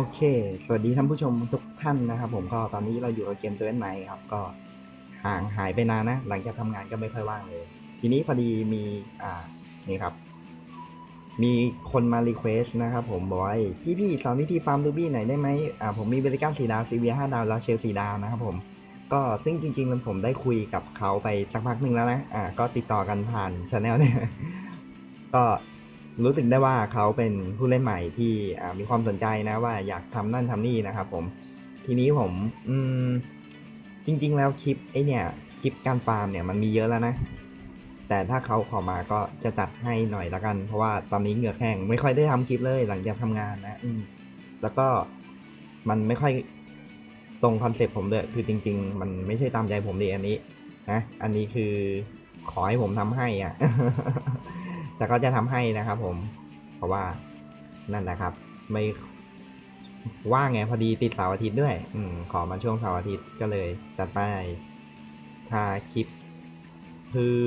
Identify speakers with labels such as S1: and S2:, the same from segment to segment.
S1: โอเค สวัสดีท่านผู้ชมทุกท่านนะครับผมก็ตอนนี้เราอยู่กับเกมเซเว่นไนครับ ก็ห่างหายไปนานนะ หลังจากทำงานก็ไม่ค่อยว่างเลย ทีนี้พอดีมีอ่านี่ครับ มีคนมารีเควสนะครับผมบอกว่าพี่พี่ๆสอนวิธีฟาร์มรูบี้หน่อยได้ไหมอ่าผมมีบริการสีดาวซีเวียห้าดาวแล้วเชลสีดาวนะครับผม ก็ซึ่งจริงๆแล้วผมได้คุยกับเขาไปสักพักหนึ่งแล้วนะอ่าก็ติดต่อกันผ่านชาแนลเนี่ยก็ รู้สึกได้ว่าเขาเป็นผู้เล่นใหม่ที่มีความสนใจนะว่าอยากทำนั่นทำนี่นะครับ ผม ทีนี้ผม อืม จริง ๆ แล้วคลิปไอเนี่ย คลิปการฟาร์มเนี่ยมันมีเยอะแล้วนะแต่ถ้าเขาขอมาก็จะจัดให้หน่อยละกัน เพราะว่าตอนนี้เหงื่อแห้งไม่ค่อยได้ทำคลิปเลยหลังจากทำงานนะ อืม แล้วก็มันไม่ค่อยตรงคอนเซ็ปต์ผมเลยคือจริง ๆ มันไม่ใช่ตามใจผมเลยอันนี้นะอันนี้คือขอให้ผมทำให้อะ แต่ก็จะทำให้นะครับ ผม เพราะว่านั่นแหละครับ ไม่ว่างไงพอดีติดเสาร์อาทิตย์ด้วย อืม ขอมาช่วงเสาร์อาทิตย์ก็เลย จัดไปถ้าคลิป คือ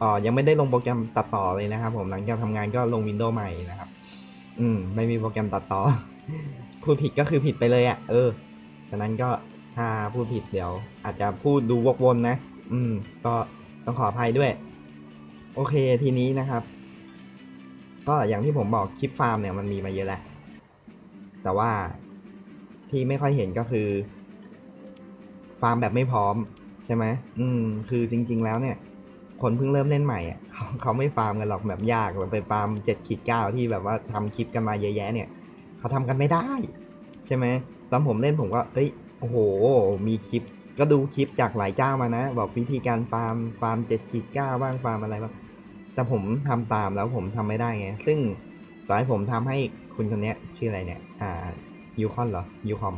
S1: อ๋อยังไม่ได้ลงโปรแกรมตัดต่อเลยนะครับ ผมหลังจากทำงานก็ลงวินโดว์ใหม่นะครับ อืม ไม่มีโปรแกรมตัดต่อ พูดผิดก็คือผิดไปเลยอะ่ะ เออฉะนั้นก็ถ้าพูดผิดเดี๋ยว อาจจะพูดดูวกวนนะ อืม ก็ต้องขออภัยด้วย โอเคทีนี้นะครับ ก็อย่างที่ผมบอกคลิปฟาร์มเนี่ยมันมีมาเยอะแหละ แต่ว่าที่ไม่ค่อยเห็นก็คือ ฟาร์มแบบไม่พร้อมใช่ไหมอืม คือจริง ๆ แล้วเนี่ย คนเพิ่งเริ่มเล่นใหม่อะเขาเขาไม่ฟาร์มกันหรอกแบบยากแบบไปฟาร์มเจ็ดขีดเก้าที่แบบว่าทำคลิปกันมาเยอะแยะเนี่ยเขาทำกันไม่ได้ ใช่ไหมตอนผมเล่นผมก็เอ้ยโอ้โห มีคลิป ก็ดูคลิปจากหลายเจ้ามานะ บอกวิธีการฟาร์มฟาร์มเจ็ดขีดเก้าบ้างฟาร์มอะไรบ้างแต่ผมทำตามแล้วผมทำไม่ได้ไง ซึ่งต่อให้ผมทำให้คุณคนเนี้ยชื่ออะไรเนี่ย อ่ายูคอนเหรอยูคอม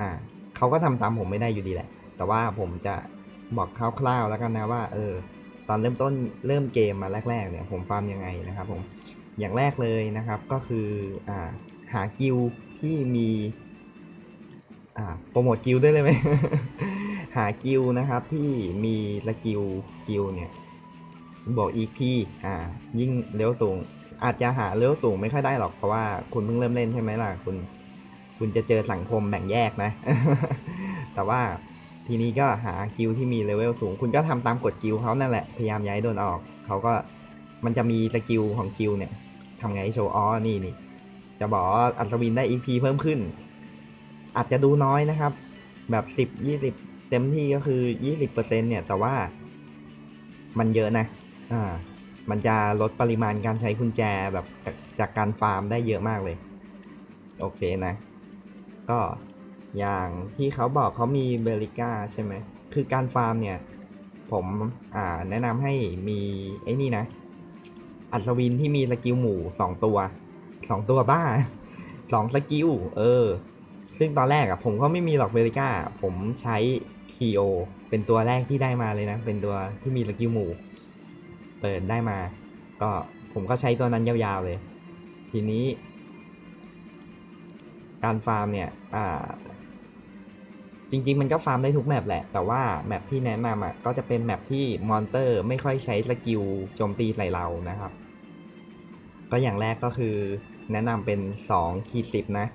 S1: อ่าเขาก็ทำตามผมไม่ได้อยู่ดีแหละ แต่ว่าผมจะบอกคร่าวๆแล้วกันนะว่า เออ ตอนเริ่มต้นเริ่มเกมมาแรก ๆ เนี่ย ผมฟาร์มยังไงนะครับ ผมอย่างแรกเลยนะครับ ก็คืออ่าหากิลที่มี อ่าโปรโมทกิลด์ด้เลยไหม หากิลนะครับที่มีละกิลกิลเนี่ยบอก EP อ่า ยิ่งเร็วสูง อาจจะหาเร็วสูงไม่ค่อยได้หรอกเพราะว่าคุณเพิ่งเริ่มเล่นใช่ไหมล่ะคุณ คุณจะเจอสังคมแบ่งแยกนะ แต่ว่าทีนี้ก็หากิลที่มีเลเวลสูง คุณก็ทำตามกฎกิลเขานั่นแหละ พยายามย้ายโดนออก เขาก็มันจะมีสกิลของกิลเนี่ยทำไงให้โชว์อ๋อนี่นี่จะบอกอัศวินได้ EP เพิ่มขึ้น อาจจะดูน้อยนะครับ แบบสิบยี่สิบ เต็มที่ก็คือยี่สิบเปอร์เซ็นเนี่ย แต่ว่ามันเยอะนะ อ่า มันจะลดปริมาณการใช้กุญแจแบบจากจากการฟาร์มได้เยอะมากเลย โอเคนะ ก็อย่างที่เขาบอกเขามีเบริก้าใช่ไหม คือการฟาร์มเนี่ย ผมอ่าแนะนำให้มีไอ้นี่นะ อัศวินที่มีสกิลหมู่สองตัว สองตัวบ้า สองสกิล เออ ซึ่งตอนแรกอะผมก็ไม่มีหรอกเบริก้า ผมใช้ คีโอเป็นตัวแรกที่ได้มาเลยนะ เป็นตัวที่มีสกิลหมู่ เปิดได้มา ก็ผมก็ใช้ตัวนั้นยาวๆเลย ทีนี้ การฟาร์มเนี่ย อ่า จริง ๆ มันก็ฟาร์มได้ทุกแมปแหละ แต่ว่าแมปที่แนะนำอะก็จะเป็นแมปที่มอนเตอร์ไม่ค่อยใช้สกิลโจมตีใส่เรานะครับ ก็อย่างแรกก็คือ แนะนำเป็นสองขีดสิบนะ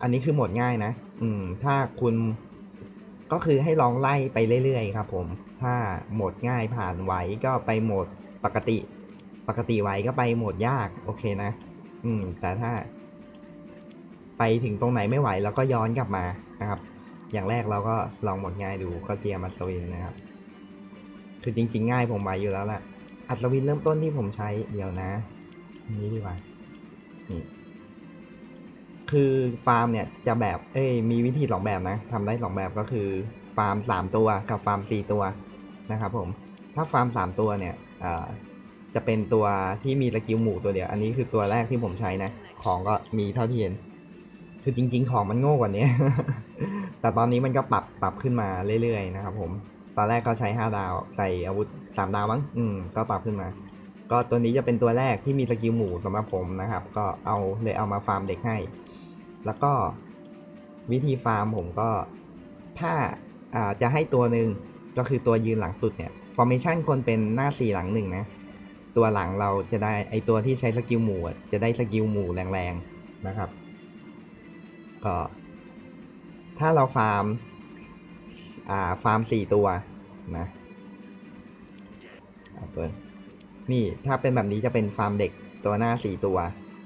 S1: อันนี้คือหมดง่ายนะ อืม ถ้าคุณ ก็คือให้ลองไล่ไปเรื่อยๆครับผม ถ้าโหมดง่ายผ่านไหวก็ไปโหมดปกติ ปกติไหวก็ไปโหมดยาก โอเคนะ อืม แต่ถ้า ไปถึงตรงไหนไม่ไหวแล้วก็ย้อนกลับมานะครับ อย่างแรกเราก็ลองโหมดง่ายดูก็เตรียมอัศวินนะครับ คือจริง ๆ ง่ายผมไหวอยู่แล้วแหละอัศวินเริ่มต้นที่ผมใช้เดี๋ยวนะอันนี้ดีกว่านี่ คือฟาร์มเนี่ยจะแบบ เอ้ย มีวิธีสองแบบนะทำได้สองแบบก็คือฟาร์มสามตัวกับฟาร์มสี่ตัวนะครับผม ถ้าฟาร์มสามตัวเนี่ยจะเป็นตัวที่มีสกิลหมู่ตัวเดียว อันนี้คือตัวแรกที่ผมใช้นะ ของก็มีเท่าที่เห็น คือจริง ๆ ของมันโง่กว่านี้ แต่ตอนนี้มันก็ปรับปรับขึ้นมาเรื่อยๆนะครับผม ตอนแรกก็ใช้ห้าดาวใส่อาวุธสามดาวมั้ง อืม ก็ปรับขึ้นมา ก็ตัวนี้จะเป็นตัวแรกที่มีสกิลหมู่สำหรับผมนะครับ ก็เอาเลยเอามาฟาร์มเด็กให้ แล้วก็วิธีฟาร์มผมก็ถ้าอาจะให้ตัวหนึ่งก็คือตัวยืนหลังสุดเนี่ยฟอร์เมชันควรเป็นหน้าสี่หลังหนึ่งนะ ตัวหลังเราจะได้ไอตัวที่ใช้สกิลหมู่จะได้สกิลหมู่แรงๆนะครับ ก็ถ้าเราฟาร์ม อ่า ฟาร์มสี่ตัวนะเอาเปิดนี่ถ้าเป็นแบบนี้จะเป็นฟาร์มเด็กตัวหน้าสี่ตัว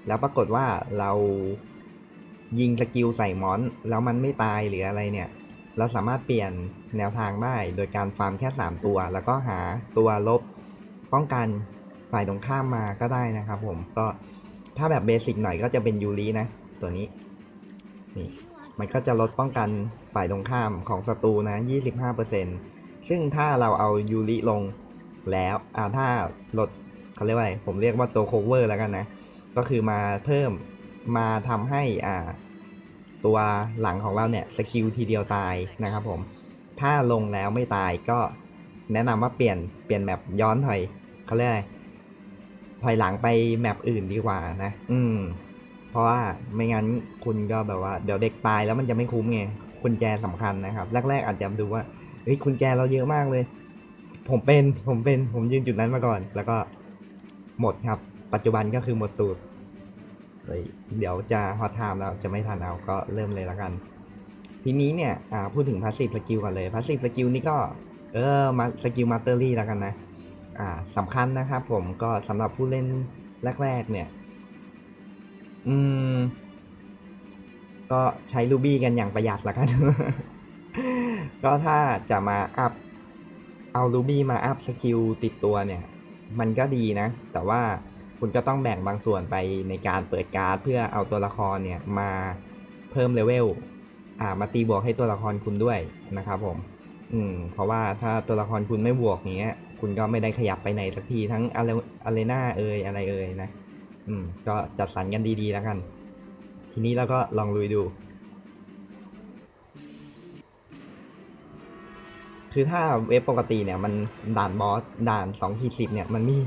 S1: แล้วปรากฏว่าเรา ยิงสกิลใส่มอน แล้วมันไม่ตายหรืออะไรเนี่ย เราสามารถเปลี่ยนแนวทางได้ โดยการฟาร์มแค่สามตัว แล้วก็หาตัวลบป้องกันฝ่ายตรงข้ามมาก็ได้นะครับผมก็ถ้าแบบเบสิกหน่อยก็จะเป็นยูรินะ ตัวนี้นี่มันก็จะลดป้องกันฝ่ายตรงข้ามของศัตรูนะ 25%ซึ่งถ้าเราเอายูริลงแล้วอ่าถ้าลดเขาเรียกว่าอะไรผมเรียกว่าตัวโคเวอร์แล้วกันนะ ก็คือมาเพิ่ม มาทำให้อ่าตัวหลังของเราเนี่ยสกิลทีเดียวตายนะครับผม ถ้าลงแล้วไม่ตายก็แนะนำว่าเปลี่ยนเปลี่ยนแมปย้อนถอยเขาเรียกถอยหลังไปแมปอื่นดีกว่านะ อืม เพราะว่าไม่งั้นคุณก็แบบว่า เดี๋ยวเด็กตายแล้วมันจะไม่คุ้มไงกุญแจสำคัญนะครับแรกๆอาจจะดูว่าเฮ้ยกุญแจเราเยอะมากเลย ผมเป็นผมเป็นผมยืนจุดนั้นมาก่อน แล้วก็หมดครับ ปัจจุบันก็คือหมดตูด เดี๋ยวจะฮอตไทม์แล้วจะไม่ทันเอาก็เริ่มเลยแล้วกัน ทีนี้เนี่ยพูดถึงพาสซีฟสกิลกันเลยพาสซีฟสกิลนี่ก็ เออมาสกิลมาสเตอรี่แล้วกันนะ อ่าสำคัญนะครับผมก็สำหรับผู้เล่นแรก ๆ เนี่ย อืม ก็ใช้รูบี้กันอย่างประหยัดละกัน ก็ถ้าจะมาอัพเอารูบี้มาอัพสกิลติดตัวเนี่ย มันก็ดีนะ แต่ว่า คุณก็ต้องแบ่งบางส่วนไปในการเปิดการ์ดเพื่อเอาตัวละครเนี่ยมาเพิ่มเลเวลอ่ามาตีบวกให้ตัวละครคุณด้วยนะครับผม อืม เพราะว่าถ้าตัวละครคุณไม่บวกอย่างเงี้ย คุณก็ไม่ได้ขยับไปไหนสักทีทั้งอารีนาเอยอะไรเอยนะ อืม ก็จัดสรรกันดีๆแล้วกัน ทีนี้เราก็ลองลุยดู คือถ้าเว็บปกติเนี่ย มันด่านบอสด่านสองขีดสิบเนี่ยมันมี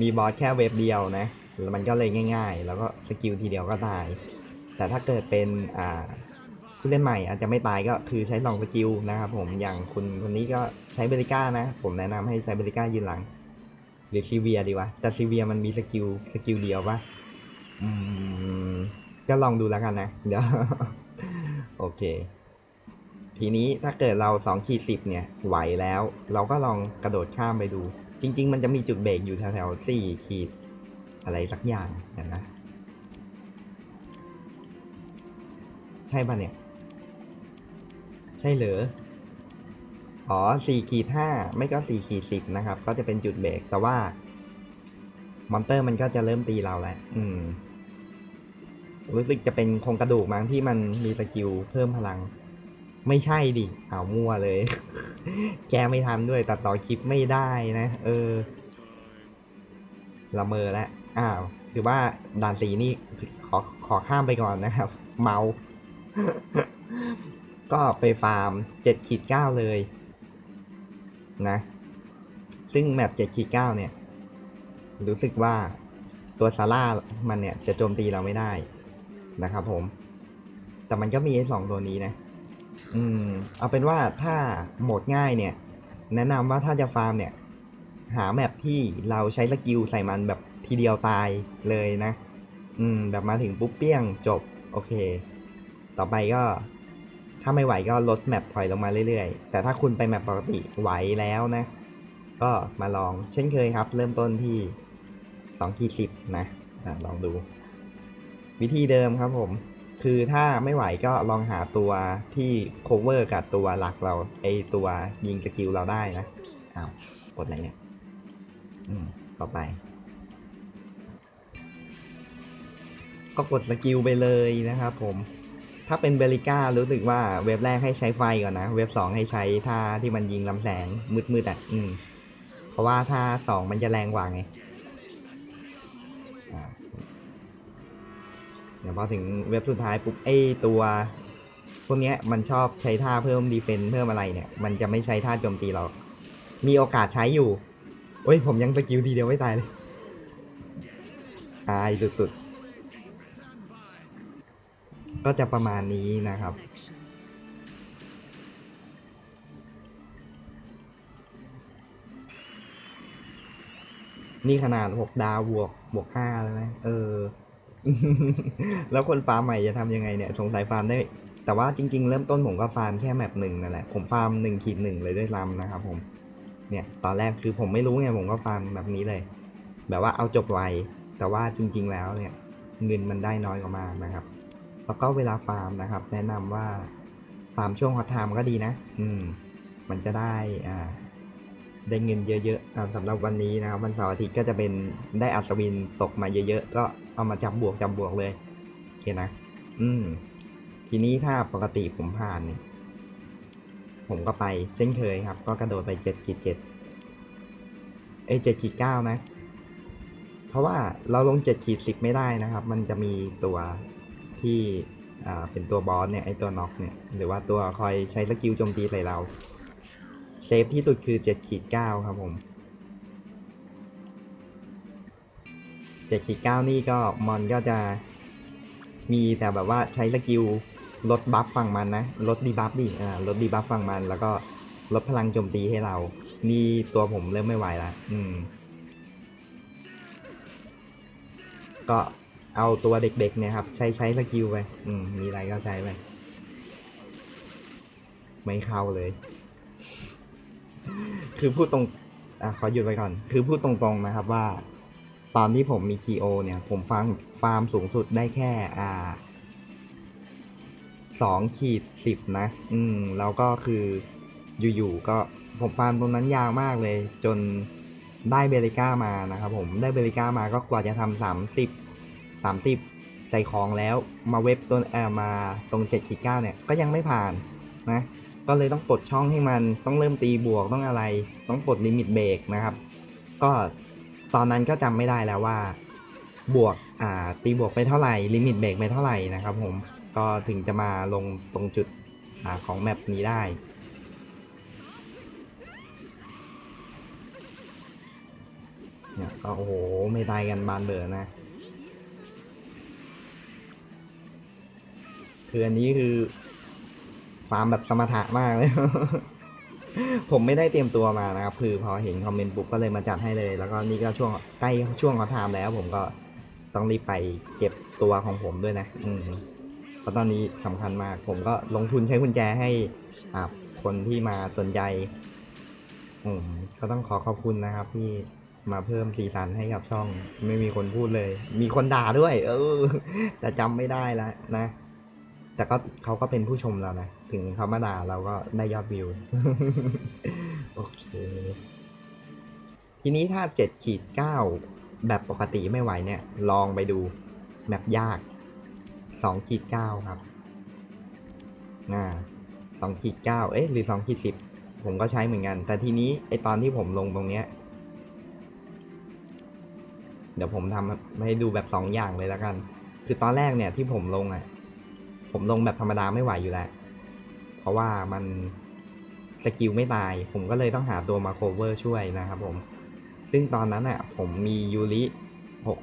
S1: มีบอสแค่เว็บเดียวนะแล้วมันก็เลยง่าย ๆ แล้วก็สกิลทีเดียวก็ตาย แต่ถ้าเกิดเป็นอ่าผู้เล่นใหม่อาจจะไม่ตายก็คือใช้ลองสกิลนะครับผมอย่างคุณคนนี้ก็ใช้เบริก้านะ ผมแนะนำให้ใช้เบริก้ายืนหลัง หรือซีเวียดีวะแต่ซีเวียมันมีสกิลสกิลเดียวปะอืม ก็ลองดูแล้วกันนะ เดี๋ยว โอเค ทีนี้ถ้าเกิดเราสองขีดสิบเนี่ย ไหวแล้ว เราก็ลองกระโดดข้ามไปดู จริง ๆ มันจะมีจุดเบรกอยู่แถวๆสี่ขีดอะไรสักอย่างนะ ใช่ปะเนี่ย ใช่เหรอ อ๋อสี่ขีดห้าไม่ก็สี่ขีดสิบนะครับ ก็จะเป็นจุดเบรกแต่ว่ามอนเตอร์มันก็จะเริ่มตีเราแล้ว อืม รู้สึกจะเป็นโครงกระดูกมั้งที่มันมีสกิลเพิ่มพลัง ไม่ใช่ดิเอาวมั่วเลย แกไม่ทันด้วย ตัดต่อคลิปไม่ได้นะ เออ ละเมอแล้วอ้าวถือว่าด่านสีนี่ขอขอข้ามไปก่อนนะครับ เมา ก็ไปฟาร์มเจ็ดขีดเก้าเลย นะ ซึ่งแมปเจ็ดขีดเก้าเนี่ย รู้สึกว่าตัวซาร่ามันเนี่ย จะโจมตีเราไม่ได้นะครับผม แต่มันก็มีสองตัวนี้นะ อืม เอาเป็นว่าถ้าโหมดง่ายเนี่ย แนะนำว่าถ้าจะฟาร์มเนี่ย หาแมปที่เราใช้สกิลใส่มันแบบทีเดียวตายเลยนะ อืม แบบมาถึงปุ๊บเปี้ยงจบ โอเค ต่อไปก็ ถ้าไม่ไหวก็ลดแมปถอยลงมาเรื่อยๆ แต่ถ้าคุณไปแมปปกติไหวแล้วนะ ก็มาลองเช่นเคยครับ เริ่มต้นที่สองขีดสิบนะอะลองดู วิธีเดิมครับผม คือถ้าไม่ไหวก็ลองหาตัวที่ cover กับตัวหลักเราไอตัวยิงสกิลเราได้นะอ้าวกดอะไรเนี่ย อืมต่อไป ก็กดสกิลไปเลยนะครับผมถ้าเป็นเบลิก้ารู้สึกว่าเว็บแรกให้ใช้ไฟก่อนนะ เว็บสองให้ใช้ท่าที่มันยิงลำแสงมืดๆอะอืม เพราะว่าท่าสองมันจะแรงกว่าไงอ่า เดี๋ยพอถึงเว็บสุดท้ายปุ๊บไอตัวพวกนี้มันชอบใช้ท่าเพิ่มดีเฟนเพิ่มอะไรเนี่ย มันจะไม่ใช้ท่าโจมตีเรา มีโอกาสใช้อยู่โอ้ย ผมยังสกิลทีเดียวไม่ตายเลย ตายสุดๆ ก็จะประมาณนี้นะครับ นี่ขนาดหกดาวบวกบวกห้าแล้วนะ เออ แล้วคนฟาร์มใหม่จะทำยังไงเนี่ย สงสัยฟาร์มได้ แต่ว่าจริง ๆ เริ่มต้นผมก็ฟาร์มแค่แมปหนึ่งนั่นแหละ ผมฟาร์มหนึ่งขีดหนึ่งเลยด้วยซ้ำนะครับ ผม เนี่ยตอนแรกคือผมไม่รู้ไงผมก็ฟาร์มแบบนี้เลย แบบว่าเอาจบไว แต่ว่าจริง ๆ แล้วเนี่ย เงินมันได้น้อยกว่ามากนะครับ แล้วก็เวลาฟาร์มนะครับ แนะนำว่าฟาร์มช่วงฮอตไทม์ก็ดีนะ อืม มันจะได้อ่า ได้เงินเยอะๆอ่าสำหรับวันนี้นะครับวันเสาร์อาทิตย์ก็จะเป็นได้อัศวินตกมาเยอะๆก็เอามาจับบวกจับบวกเลยโอเคนะ อืม ทีนี้ถ้าปกติผมผ่านเนี่ยผมก็ไปเช่นเคยครับ ก็กระโดดไปเจ็ดขีดเจ็ดเอเจ็ดขีดเก้านะ เพราะว่าเราลงเจ็ดขีดสิบไม่ได้นะครับ มันจะมีตัวที่อ่าเป็นตัวบอสเนี่ยไอตัวน็อกเนี่ย หรือว่าตัวคอยใช้สกิลโจมตีใส่เรา เซฟที่สุดคือเจ็ดขีดเก้าครับผมเจ็ดขีดเก้านี่ก็มอนก็จะมีแต่แบบว่าใช้สกิลลดบัฟฝั่งมันนะ ลดดีบัฟดิอ่าลดดีบัฟฝั่งมัน แล้วก็ลดพลังโจมตีให้เรา นี่ตัวผมเริ่มไม่ไหวละอืม ก็เอาตัวเด็กๆเนี่ยครับ ใช้ใช้สกิลไป อืม มีอะไรก็ใช้ไป ไม่เข้าเลย คือพูดตรงอะขอหยุดไว้ก่อน คือพูดตรงๆนะครับว่า ตอนที่ผมมีคีโอเนี่ย ผมฟังฟาร์มสูงสุดได้แค่ อ่าสองขีดสิบนะ อืม แล้วก็คืออยู่ๆก็ผมฟาร์มตรงนั้นยาวมากเลย จนได้เบริก้ามานะครับผมได้เบริก้ามาก็กว่าจะทำสามสิบสามสิบใส่ของแล้วมาเว็บตัวเอ่อมาตรงเจ็ดขีดเก้าเนี่ย ก็ยังไม่ผ่านนะ ก็เลยต้องปลดช่องให้มันต้องเริ่มตีบวกต้องอะไร ต้องปลดลิมิตเบรกนะครับ ก็ตอนนั้นก็จำไม่ได้แล้วว่า บวกอ่าตีบวกไปเท่าไหร่ลิมิตเบรกไปเท่าไหร่นะครับผมก็ถึงจะมาลงตรงจุดอ่าของแมปนี้ได้เนี่ยก็โอ้โห ไม่ได้กันบานเบอร์นะคืออันนี้คือ ฟาร์มแบบสมถะมากเลย ผมไม่ได้เตรียมตัวมานะครับ คือพอเห็นคอมเมนต์ปุ๊บก็เลยมาจัดให้เลย แล้วก็นี่ก็ช่วงใกล้ช่วงเขาทามแล้ว ผมก็ต้องรีบไปเก็บตัวของผมด้วยนะ อืมเพราะตอนนี้สำคัญมาก ผมก็ลงทุนใช้กุญแจให้อ่าคนที่มาสนใจ อืมก็ต้องขอขอบคุณนะครับ ที่มาเพิ่มสีสันให้กับช่อง ไม่มีคนพูดเลย มีคนด่าด้วย เออ แต่จำไม่ได้แล้วนะ แต่ก็เขาก็เป็นผู้ชมเรานะ ถึงเขามาด่าเราก็ได้ยอดวิว โอเค ทีนี้ถ้าเจ็ดขีดเก้าแบบปกติไม่ไหวเนี่ย ลองไปดูแบบยากสองขีดเก้าครับ อ่าสองขีดเก้าเอ๊ะหรือสองขีดสิบผมก็ใช้เหมือนกัน แต่ทีนี้ไอตอนที่ผมลงตรงเนี้ย เดี๋ยวผมทำให้ดูแบบสองอย่างเลยแล้วกัน คือตอนแรกเนี่ยที่ผมลงอะ ผมลงแบบธรรมดาไม่ไหวอยู่แล้ว เพราะว่ามันสกิลไม่ตาย ผมก็เลยต้องหาตัวมาโคเวอร์ช่วยนะครับผม ซึ่งตอนนั้นอะ ผมมียูริหก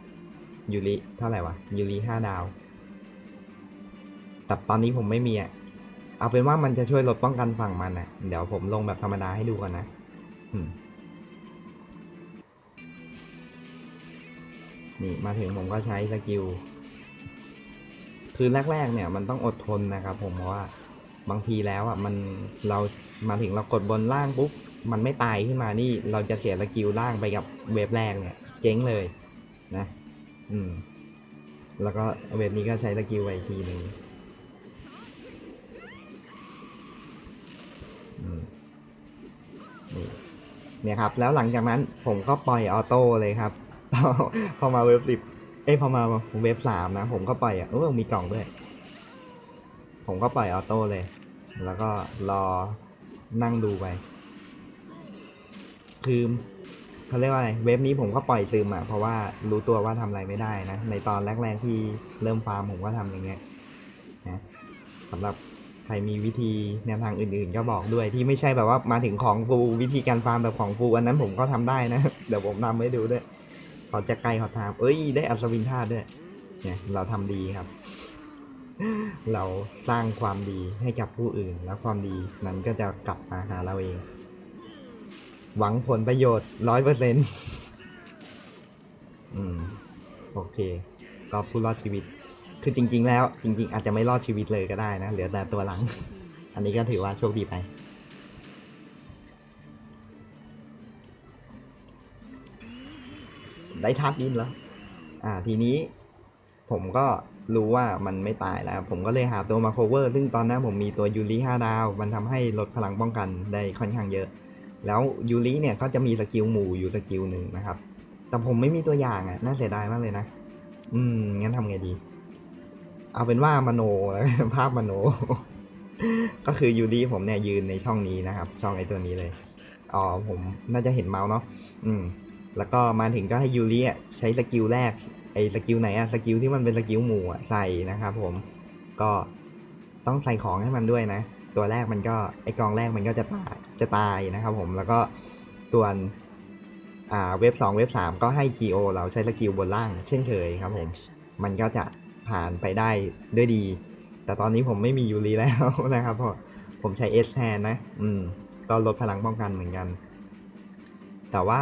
S1: ยูริเท่าไหร่วะยูริห้าดาว แต่ตอนนี้ผมไม่มีอะ เอาเป็นว่ามันจะช่วยลดป้องกันฝั่งมันอะ เดี๋ยวผมลงแบบธรรมดาให้ดูก่อนนะนี่มาถึงผมก็ใช้สกิลคือแรกๆเนี่ยมันต้องอดทนนะครับผมเพราะว่า บางทีแล้วอะมันเรามาถึงเรากดบนล่างปุ๊บมันไม่ตายขึ้นมานี่เราจะเสียสกิลล่างไปกับเวฟแรกเนี่ย เจ๊งเลยนะ อืม แล้วก็เวฟนี้ก็ใช้สกิลไว้ทีหนึ่งนี่เนี่ยครับ แล้วหลังจากนั้นผมก็ปล่อยออโต้เลยครับ พอมาเวฟสิบเอ้ยพอมาเวฟสามนะ ผมก็ปล่อยอะเออมีกล่องด้วย ผมก็ปล่อยออโต้เลย แล้วก็รอนั่งดูไป คือเขาเรียกว่าอะไร เว็บนี้ผมก็ปล่อยซึมอะ เพราะว่ารู้ตัวว่าทำอะไรไม่ได้นะ ในตอนแรกๆที่เริ่มฟาร์มผมก็ทำอย่างเงี้ยนะสำหรับใครมีวิธีแนวทางอื่นๆ ก็บอกด้วยที่ไม่ใช่แบบว่ามาถึงของฟูวิธีการฟาร์มแบบของฟูอันนั้นผมก็ทำได้นะ เดี๋ยวผมทำให้ดูด้วยเขาจะใกลเขาทามเอ้ย ได้อัศวินธาตุด้วย เนี่ย เราทำดีครับ เราสร้างความดีให้กับผู้อื่น แล้วความดีนั้นก็จะกลับมาหาเราเอง หวังผลประโยชน์ร้อยเปอร์เซ็นต์อืม โอเค ก็ผู้รอดชีวิต คือจริง ๆ แล้ว จริง ๆ อาจจะไม่รอดชีวิตเลยก็ได้นะ เหลือแต่ตัวหลัง อันนี้ก็ถือว่าโชคดีไปได้ทับดินแล้ว อ่า ทีนี้ผมก็ รู้ว่ามันไม่ตายแล้ว ผมก็เลยหาตัวมา cover ซึ่งตอนนั้นผมมีตัวยูริ5ดาว มันทำให้ลดพลังป้องกันได้ค่อนข้างเยอะ แล้วยูริเนี่ยก็จะมีสกิลหมู่อยู่สกิลหนึ่งนะครับ แต่ผมไม่มีตัวอย่างอะ น่าเสียดายมากเลยนะ อืม งั้นทำไงดี เอาเป็นว่ามโนแล้วภาพมโน ก็คือยูริผมเนี่ยยืนในช่องนี้นะครับ ช่องไอ้ตัวนี้เลย อ๋อ ผมน่าจะเห็นเมาส์เนาะ อืม แล้วก็มาถึงก็ให้ยูริใช้สกิลแรก ไอ้สกิลไหนอะสกิลที่มันเป็นสกิลหมู่อะใส่นะครับผมก็ต้องใส่ของให้มันด้วยนะ ตัวแรกมันก็ไอกองแรกมันก็จะตายจะตายนะครับผมแล้วก็ตัวนอ่าเว็บสองเว็บสามก็ให้คีโอเราใช้สกิลบนล่าง เช่นเคยครับผมมันก็จะผ่านไปได้ด้วยดี แต่ตอนนี้ผมไม่มียูรีแล้วนะครับเพราะผมใช้เอสแทนนะ อืม ก็ลดพลังป้องกันเหมือนกัน แต่ว่า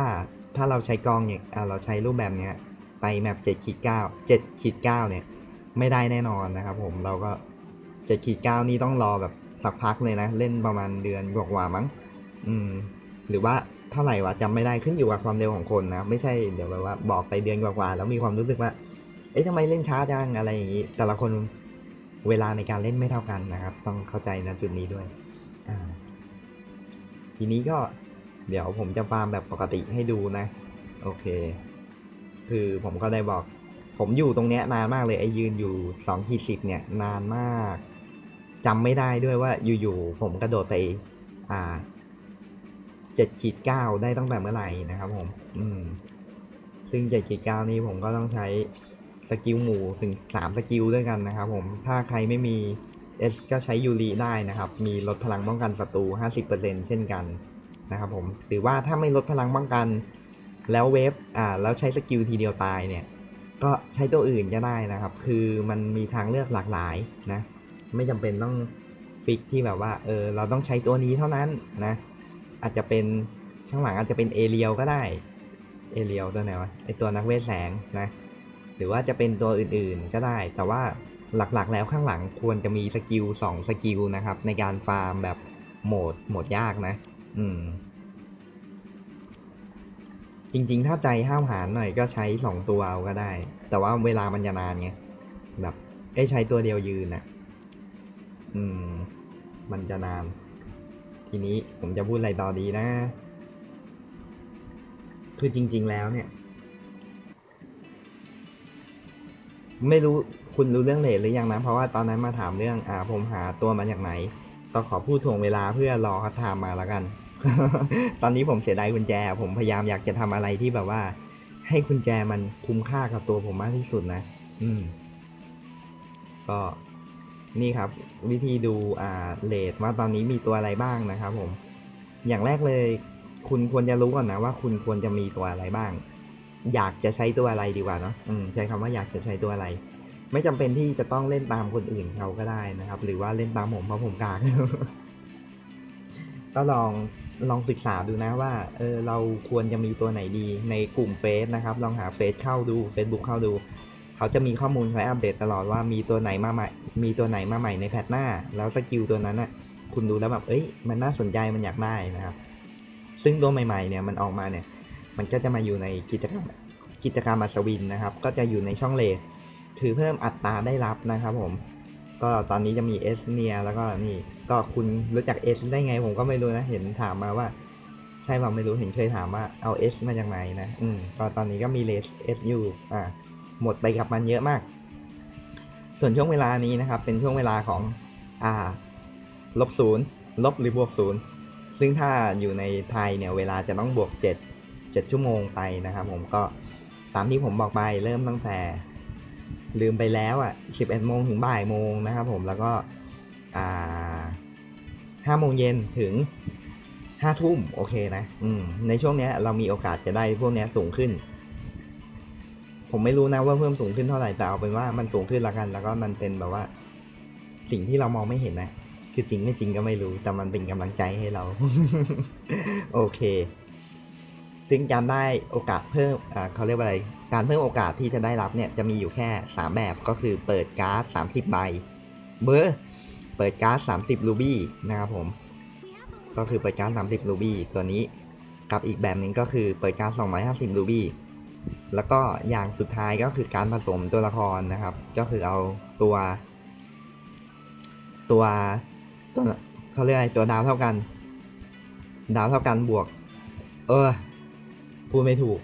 S1: ถ้าเราใช้กองเนี่ยเราใช้รูปแบบเนี้ย ไปแมปเจ็ดขีดเก้าเจ็ดขีดเก้าเนี่ย ไม่ได้แน่นอนนะครับผมเราก็เจ็ดขีดเก้านี่ต้องรอแบบสักพักเลยนะ เล่นประมาณเดือนกว่าๆมั้ง อืม หรือว่าเท่าไหร่วะจำไม่ได้ขึ้นอยู่กับความเร็วของคนนะ ไม่ใช่เดี๋ยวแบบว่าบอกไปเดือนกว่าๆแล้วมีความรู้สึกว่า เอ๊ะทำไมเล่นช้าจังอะไรอย่างนี้ แต่ละคนเวลาในการเล่นไม่เท่ากันนะครับ ต้องเข้าใจนะจุดนี้ด้วย อ่า ทีนี้ก็เดี๋ยวผมจะฟาร์มแบบปกติให้ดูนะ โอเค คือผมก็ได้บอก ผมอยู่ตรงเนี้ยนานมากเลยไอ้ยืนอยู่สองขีดสิบเนี่ย นานมากจำไม่ได้ด้วยว่าอยู่ๆผมกระโดดไป อ่าเจ็ดขีดเก้าได้ตั้งแต่เมื่อไหร่นะครับผม อืม ซึ่งเจ็ดขีดเก้านี้ผมก็ต้องใช้สกิลหมู่ถึงสามสกิลด้วยกันนะครับผมถ้าใครไม่มีเอสก็ใช้ยูริได้นะครับ มีลดพลังป้องกันศัตรูห้าสิบเปอร์เซ็นเช่นกันนะครับผมถือว่าถ้าไม่ลดพลังป้องกัน แล้วเวฟอ่าแล้วใช้สกิลทีเดียวตายเนี่ย ก็ใช้ตัวอื่นก็ได้นะครับ คือมันมีทางเลือกหลากหลายนะ ไม่จำเป็นต้องฟิกที่แบบว่า เออ เราต้องใช้ตัวนี้เท่านั้นนะ อาจจะเป็นข้างหลังอาจจะเป็นเอเรียลก็ได้ เอเรียลตัวไหนวะ ไอตัวนักเวทแสงนะ หรือว่าจะเป็นตัวอื่นๆก็ได้ แต่ว่าหลักๆ แล้วข้างหลังควรจะมีสกิลสองสกิลนะครับ ในการฟาร์มแบบโหมดโหมดยากนะ อืม จริง ๆ ถ้าใจห้าวหาญหน่อยก็ใช้สองตัวเอาก็ได้ แต่ว่าเวลามันจะนานไง แบบไอ้ใช้ตัวเดียวยืนน่ะ อืม มันจะนาน ทีนี้ผมจะพูดอะไรต่อดีนะ คือจริง ๆ แล้วเนี่ย ไม่รู้คุณรู้เรื่องเลทหรือยังนะ เพราะว่าตอนนั้นมาถามเรื่อง อ่า ผมหาตัวมาจากไหน ก็ขอพูดถ่วงเวลาเพื่อรอเขาถามมาแล้วกัน ตอนนี้ผมเสียดายกุญแจ ผมพยายามอยากจะทำอะไรที่แบบว่า ให้กุญแจมันคุ้มค่ากับตัวผมมากที่สุดนะ อืม ก็นี่ครับ วิธีดูอ่าเลทว่าตอนนี้มีตัวอะไรบ้างนะครับผม อย่างแรกเลย คุณควรจะรู้ก่อนนะว่า คุณควรจะมีตัวอะไรบ้าง อยากจะใช้ตัวอะไรดีกว่าเนาะอืม ใช้คำว่าอยากจะใช้ตัวอะไร ไม่จำเป็นที่จะต้องเล่นตามคนอื่นเขาก็ได้นะครับ หรือว่าเล่นตามผมเพราะผมกากก็ลอง ลองศึกษาดูนะว่าเออเราควรจะมีตัวไหนดีในกลุ่มเฟซนะครับ ลองหาเฟซเข้าดู Facebook เข้าดู เขาจะมีข้อมูลคอยอัปเดตตลอดว่ามีตัวไหนมาใหม่ มีตัวไหนมาใหม่ในแพทหน้า แล้วสกิลตัวนั้นน่ะคุณดูแล้วแบบเอ้ยมันน่าสนใจมันอยากได้นะครับ ซึ่งตัวใหม่ๆเนี่ยมันออกมาเนี่ย มันก็จะมาอยู่ในกิจกรรมกิจกรรมอัศวินนะครับ ก็จะอยู่ในช่องเลทถือเพิ่มอัตราได้รับนะครับผม ก็ตอนนี้จะมีเอสเนียแล้วก็นี่ ก็คุณรู้จักเอสได้ไง ผมก็ไม่รู้นะ เห็นถามมาว่า ใช่เปล่าไม่รู้เห็นเคยถามว่าเอาเอสมาจากไหนนะ อืมก็ตอนนี้ก็มีเลสเอสอยู่อ่า หมดไปกับมันเยอะมาก ส่วนช่วงเวลานี้นะครับ เป็นช่วงเวลาของ อ่า ลบศูนย์ลบหรือบวกศูนย์ซึ่งถ้าอยู่ในไทยเนี่ย เวลาจะต้องบวกเจ็ดเจ็ดชั่วโมงไปนะครับ ผมก็ตามที่ผมบอกไปเริ่มตั้งแต่ ลืมไปแล้วอะสิบเอ็ดโมงถึงบ่ายโมงนะครับผมแล้วก็อ่าห้าโมงเย็นถึงห้าทุ่มโอเคนะ อืม ในช่วงเนี้ย เรามีโอกาสจะได้พวกเนี้ยสูงขึ้น ผมไม่รู้นะว่าเพิ่มสูงขึ้นเท่าไหร่แต่เอาเป็นว่ามันสูงขึ้นละกัน แล้วก็มันเป็นแบบว่า สิ่งที่เรามองไม่เห็นนะคือจริงไม่จริงก็ไม่รู้ แต่มันเป็นกำลังใจให้เรา โอเค ซึ่งการได้โอกาสเพิ่มเขาเรียกว่าอะไร การเพิ่มโอกาสที่จะได้รับเนี่ยจะมีอยู่แค่สามแบบก็คือเปิดการ์ดสามสิบใบเบอร์เปิดการ์ดสามสิบรูบี้นะครับผม ก็คือเปิดการ์ดสามสิบรูบี้ตัวนี้ กับอีกแบบหนึ่งก็คือเปิดการ์ดสองร้อยห้าสิบรูบี้แล้วก็อย่างสุดท้ายก็คือการผสมตัวละครนะครับ ก็คือเอาตัว ตัวตัวเขาเรียกอะไรตัวดาวเท่ากัน ดาวเท่ากันบวก เออ พูดไม่ถูก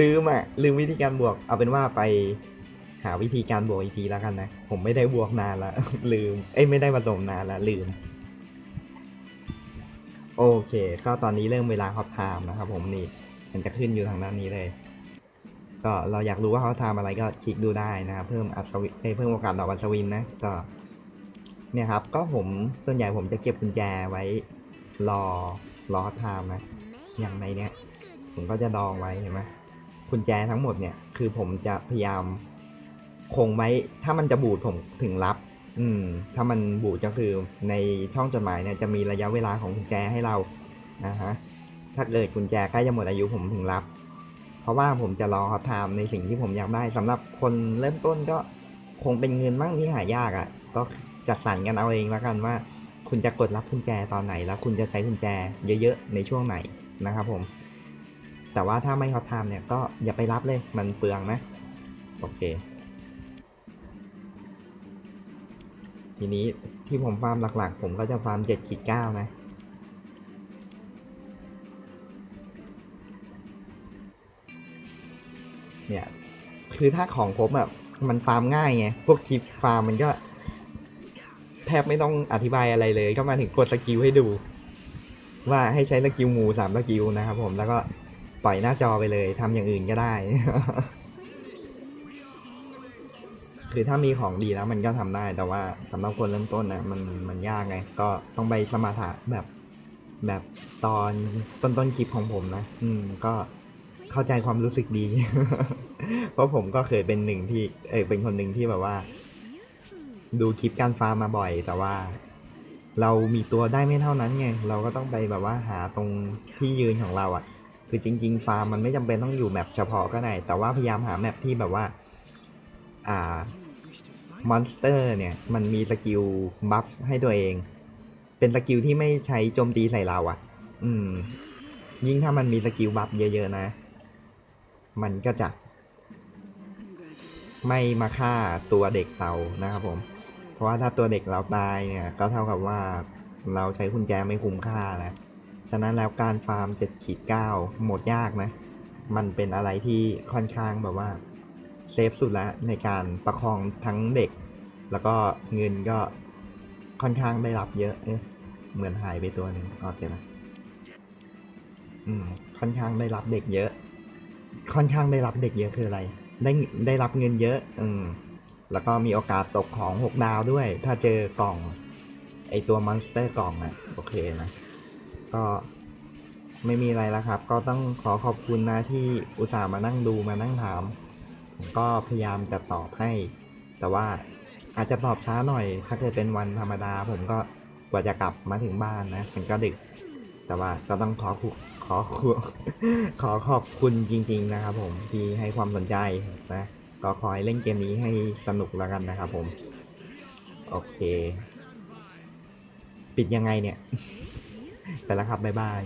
S1: ลืมอะ ลืมวิธีการบวก เอาเป็นว่าไปหาวิธีการบวกอีกทีแล้วกันนะ ผมไม่ได้บวกนานละลืม เอ้ยไม่ได้ผสมนานละลืม โอเค ก็ตอนนี้เริ่มเวลาฮอตไทม์นะครับผมนี่ มันจะขึ้นอยู่ทางด้านนี้เลย ก็เราอยากรู้ว่าเขาทำอะไรก็คลิกดูได้นะครับเพิ่มอัศวินเพิ่มโอกาสดอกอัศวินนะ ก็ เนี่ยครับ ก็ผมส่วนใหญ่ผมจะเก็บกุญแจไว้ รอรอไทม์นะ อย่างในเนี้ยผมก็จะดองไว้เห็นไหมกุญแจทั้งหมดเนี่ยคือผมจะพยายามคงไว้ ถ้ามันจะบูดผมถึงรับ อืม ถ้ามันบูดก็คือในช่องจดหมายเนี่ยจะมีระยะเวลาของกุญแจให้เรานะฮะถ้าเกิดกุญแจใกล้จะหมดอายุผมถึงรับ เพราะว่าผมจะรอเขาทำในสิ่งที่ผมอยากได้สำหรับคนเริ่มต้นก็คงเป็นเงินมั่งที่หายากอะ่ะ ก็จัดสรรกันเอาเองแล้วกันว่า คุณจะกดรับกุญแจตอนไหน แล้วคุณจะใช้กุญแจเยอะๆในช่วงไหน นะครับผม แต่ว่าถ้าไม่เขาทำเนี่ยก็อย่าไปรับเลยมันเปลืองนะ โอเค ทีนี้ที่ผมฟาร์มหลักๆ ผมก็จะฟาร์มเจ็ดขีดเก้านะเนี่ยคือถ้าของครบแบบมันฟาร์มง่ายไงพวกคลิปฟาร์มมันก็ แทบไม่ต้องอธิบายอะไรเลย ก็มาถึงกดสกิลให้ดู ว่าให้ใช้สกิลหมูสามสกิลนะครับผมแล้วก็ปล่อยหน้าจอไปเลยทำอย่างอื่นก็ได้ คือถ้ามีของดีแล้วมันก็ทำได้ แต่ว่าสำหรับคนเริ่มต้นนะมันมันยากไง ก็ต้องไปสมาธิแบบแบบตอนต้นต้นๆคลิปของผมนะ อืม ก็เข้าใจความรู้สึกดี เพราะผมก็เคยเป็นหนึ่งที่ เออเป็นคนหนึ่งที่แบบว่า ดูคลิปการฟาร์มมาบ่อย แต่ว่า เรามีตัวได้ไม่เท่านั้นไง เราก็ต้องไปแบบว่าหาตรงที่ยืนของเราอะ่ะ คือจริง ๆ ฟาร์มมันไม่จำเป็นต้องอยู่แมปเฉพาะก็ได้ แต่ว่าพยายามหาแมปที่แบบว่า อ่ามอนสเตอร์เนี่ย มันมีสกิลบัฟให้ตัวเอง เป็นสกิลที่ไม่ใช้โจมตีใส่เราอะ่ะ อืม ยิ่งถ้ามันมีสกิลบัฟเยอะๆนะ มันก็จะไม่มาฆ่าตัวเด็กเรานะครับผม ว่าถ้าตัวเด็กเราตายเนี่ยก็เท่ากับว่าเราใช้กุญแจไม่คุ้มค่าแล้ว ฉะนั้นแล้วการฟาร์มเจ็ดขีดเก้าหมดยากนะ มันเป็นอะไรที่ค่อนข้างแบบว่าเซฟสุดแล้วในการประคองทั้งเด็ก แล้วก็เงินก็ค่อนข้างได้รับเยอะเอ๊ะเหมือนหายไปตัวหนึ่งโอเคนะอืม ค่อนข้างได้รับเด็กเยอะ ค่อนข้างได้รับเด็กเยอะคืออะไร ได้ได้รับเงินเยอะ อืม แล้วก็มีโอกาสตกของหกดาวด้วย ถ้าเจอกล่อง ไอตัวมอนสเตอร์กล่องอะ่ะ โอเคนะ ก็ไม่มีอะไรแล้วครับ ก็ต้องขอขอบคุณนะที่อุตส่าห์มานั่งดูมานั่งถาม ผมก็พยายามจะตอบให้ แต่ว่าอาจจะตอบช้าหน่อย ถ้าเกิดเป็นวันธรรมดา ผมก็กว่าจะกลับมาถึงบ้านนะมันก็ดึก แต่ว่าก็ต้องขอคุขอคุขอขอบคุณจริง ๆ นะครับผมที่ให้ความสนใจนะ ก็คอยเล่นเกมนี้ให้สนุกแล้วกันนะครับผม โอเค ปิดยังไงเนี่ย ไปแล้วครับ บ๊ายบาย